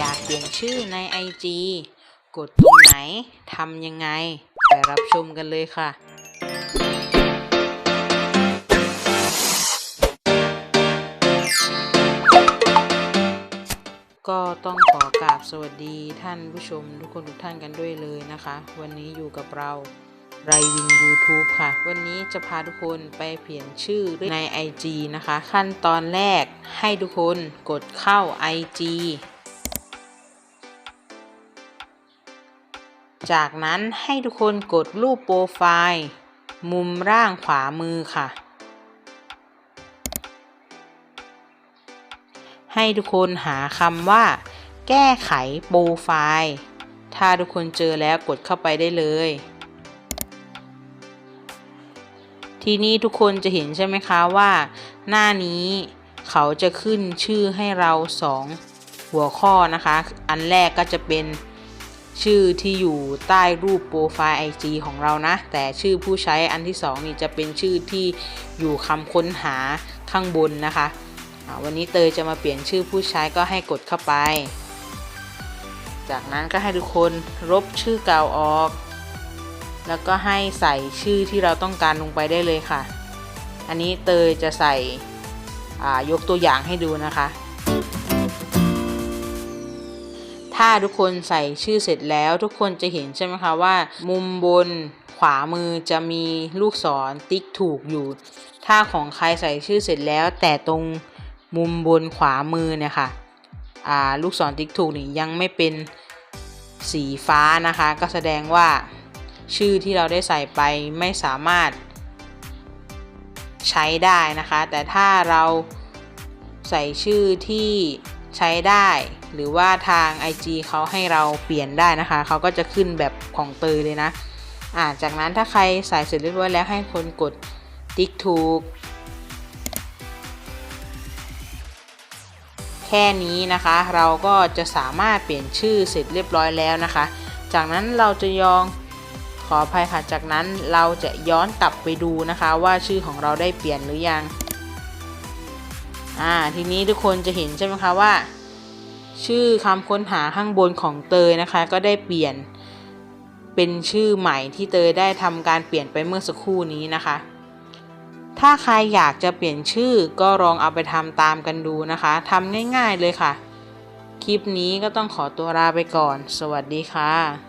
อยากเปลี่ยนชื่อใน IG กดตรงไหนทำยังไง ไปรับชมกันเลยค่ะก็ต้องขอกราบสวัสดีท่านผู้ชมทุกคนทุกท่านกันด้วยเลยนะคะ วันนี้อยู่กับเราไรวิน YouTube ค่ะ วันนี้จะพาทุกคนไปเปลี่ยนชื่อใน IG นะคะ ขั้นตอนแรกให้ทุกคนกดเข้า IG จากนั้นให้ทุกคนกดรูปโปรไฟล์ มุมล่างขวามือค่ะ ให้ทุกคนหาคำว่า แก้ไขโปรไฟล์ ถ้าทุกคนเจอแล้วกดเข้าไปได้เลย ทีนี้ทุกคนจะเห็นใช่ไหมคะว่า หน้านี้เขาจะขึ้นชื่อให้เราสองหัวข้อนะคะ อันแรกก็จะเป็น ชื่อที่อยู่ใต้รูปโปรไฟล์ IG ของเรานะ แต่ชื่อผู้ใช้อันที่สองนี่จะเป็นชื่อที่อยู่คำค้นหาข้างบนนะคะ วันนี้เตยจะมาเปลี่ยนชื่อผู้ใช้ก็ให้กดเข้าไป จากนั้นก็ให้ทุกคนลบชื่อเก่าออก แล้วก็ให้ใส่ชื่อที่เราต้องการลงไปได้เลยค่ะ อันนี้เตยจะใส่ยกตัวอย่างให้ดูนะคะ ถ้าทุกคนใส่ชื่อเสร็จแล้วทุกคนจะเห็นใช่ไหมคะว่า มุมบนขวามือจะมีลูกศรติ๊กถูกอยู่ ถ้าของใครใส่ชื่อเสร็จแล้ว แต่ตรงมุมบนขวามือเนี่ยค่ะลูกศรติ๊กถูกนี่ยังไม่เป็นสีฟ้านะคะ ก็แสดงว่าชื่อที่เราได้ใส่ไปไม่สามารถใช้ได้นะคะ แต่ถ้าเราใส่ชื่อที่ ใช้ได้ หรือว่าทาง IG เขาให้เราเปลี่ยนได้นะคะ เขาก็จะขึ้นแบบของเตยเลยนะ อ่า จากนั้นถ้าใครใส่เสร็จเรียบร้อยแล้วให้คนกดติ๊กถูก แค่นี้นะคะ เราก็จะสามารถเปลี่ยนชื่อเสร็จเรียบร้อยแล้วนะคะ จากนั้นเราจะยองขออภัยค่ะ จากนั้นเราจะย้อนกลับไปดูนะคะว่าชื่อของเราได้เปลี่ยนหรือยัง อ่า ทีนี้ทุกคนจะเห็นใช่ไหมคะว่า ชื่อคำค้นหาข้างบนของเตยนะคะ ก็ได้เปลี่ยนเป็นชื่อใหม่ที่เตยได้ทำการเปลี่ยนไปเมื่อสักครู่นี้นะคะ ถ้าใครอยากจะเปลี่ยนชื่อก็ลองเอาไปทำตามกันดูนะคะทำง่ายๆเลยค่ะ คลิปนี้ก็ต้องขอตัวลาไปก่อน สวัสดีค่ะ